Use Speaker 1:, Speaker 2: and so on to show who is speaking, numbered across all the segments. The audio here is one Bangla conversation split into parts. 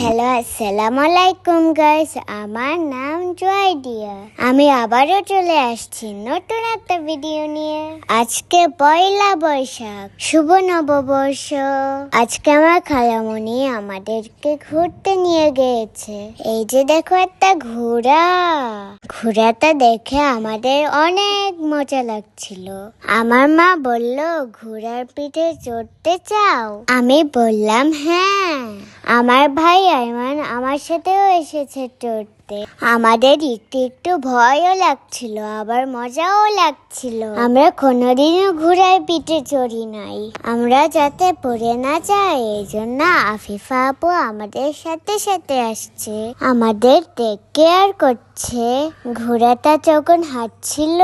Speaker 1: হ্যালো আসসালামু আলাইকুম গাইস আমার নাম জয় আমি আবারও চলে আসছি নতুন একটা ভিডিও নিয়ে। আজকে পয়লা বৈশাখ, শুভ নববর্ষ। আজকে আমার খালামণি আমাদেরকে ঘুরতে নিয়ে গিয়েছে। এই যে দেখো একটা ঘোড়া। ঘোড়াটা দেখে আমাদের অনেক মজা লাগছিল। আমার মা বলল, ঘোড়ার পিঠে চড়তে চাও? আমি বললাম হ্যাঁ। আমার ভাই আইমান আমার সাথেও এসেছে চড়তে। আমাদের একটু একটু ভয়ও লাগছিল, আবার মজাও লাগছিল। আমরা কোনোদিনও ঘোড়ার পিঠে চড়ি নাই। আমরা যাতে পড়ে না যাই এই জন্য আফিফা আপু আমাদের সাথে সাথে আসছে। আমাদের টেক কেয়ার করছে। ঘোড়াটা যখন হাঁটছিল,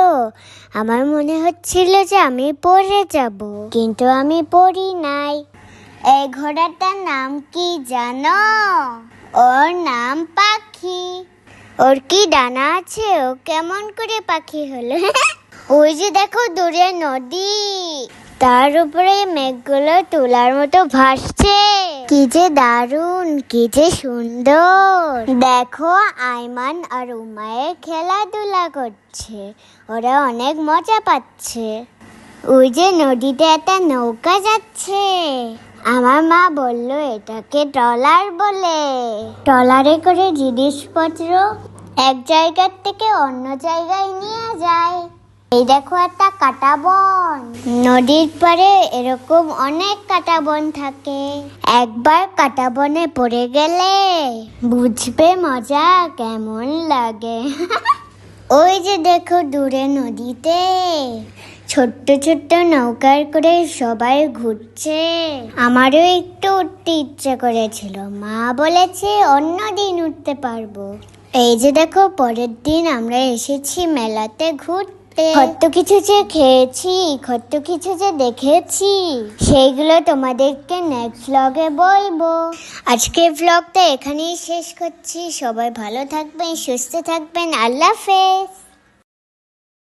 Speaker 1: আমার মনে হচ্ছিল যে আমি পড়ে যাব। কিন্তু আমি পড়ি নাই। এই ঘোড়াটার নাম কি জানো? ওর নাম পাখি। ওর কি ডানা আছে? ও কেমন করে পাখি হলো? ওই যে দেখো দূরে নদী। তার উপরে মেঘগুলো তোলার মতো ভাসছে। কি যে দারুণ, কি যে সুন্দর। দেখো আইমান আর উমায়ের খেলাধুলা করছে। ওরা অনেক মজা পাচ্ছে। ওই যে নদীতে একটা নৌকা যাচ্ছে। আমার মা বলল, এটাকে ট্রলার বলে। ট্রলারে করে জিনিসপত্র এক জায়গার থেকে অন্য জায়গায় নিয়ে যায়। এই দেখো একটা কাটা বন। নদীর পারে এরকম অনেক কাটা বন থাকে। একবার কাটা বনে পড়ে গেলে বুঝবে মজা কেমন লাগে। ওই যে দেখো দূরে নদীতে ছোট্ট ছোট্ট নৌকার করে সবাই ঘুরছে। আমারও একটু উঠতে ইচ্ছে করেছিল। মা বলেছে অন্য দিন উঠতে পারব। এই যে দেখো, পরের দিন আমরা এসেছি মেলাতে ঘুরতে। কত কিছু যে খেয়েছি, কত কিছু যে দেখেছি, সেইগুলো তোমাদেরকে নেক্সট ভ্লগে বলব। আজকে ভ্লগটা এখানেই শেষ করছি। সবাই ভালো থাকবেন, সুস্থ থাকবেন। আল্লাহ হাফেজ।